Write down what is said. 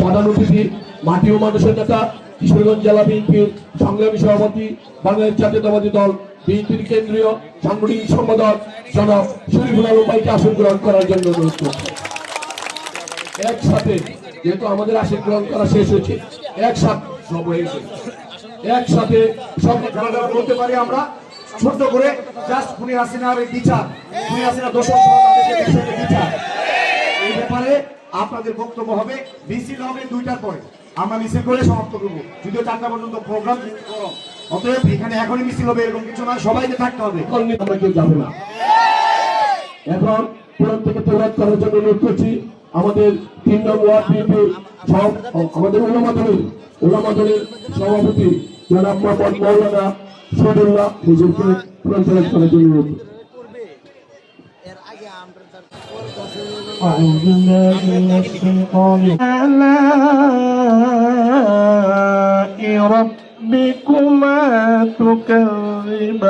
প্রধান অতিথি মাটি ও মানুষের নেতা, কিশোরগঞ্জ জেলা বিএনপির সংগ্রামী সভাপতি, বাংলাদেশ জাতীয়তাবাদী দল বিএনপির কেন্দ্রীয় সাংগঠনিক সম্পাদক জনাব শরীফুল আলম ভাইকে আসন গ্রহণ করার জন্য অনুরোধ করছি। একসাথে, যেহেতু আমাদের আসন গ্রহণ করা শেষ হয়েছে, একসাথে সব হয়েছে। একসাথে সব বলতে পারি আমরা। ছোট্ট করে, জাস্ট খুনি হাসিনার বিচার, খুনি হাসিনা এই বিচার। ব্যাপারে আপনাদের বক্তব্য হবে। মিছিল হবে দুইটার পরে। আমরা মিছিল করে সমাপ্ত করব। যদিও চারটা পর্যন্ত প্রোগ্রাম অতএব এখানে এখনই মিছিল হবে এরকম কিছু না সবাইকে থাকতে হবে। আমরা কেউ যাবে না। এখন কোরআন থেকে তৈরাত করার জন্য অনুরোধ করছি, আমাদের তিন নং ওয়ার্ড বিএনপির সব আমাদের ওলামা দলের ওলামা দলের সভাপতি জনাব মোহাম্মদ মৌলানা শহীদুল্লাহ হুজুরকে কোরআন তৈরাত করার জন্য অনুরোধ। করছি। أعوذ بالله من الشيطان آلاء ربكما تكذبان.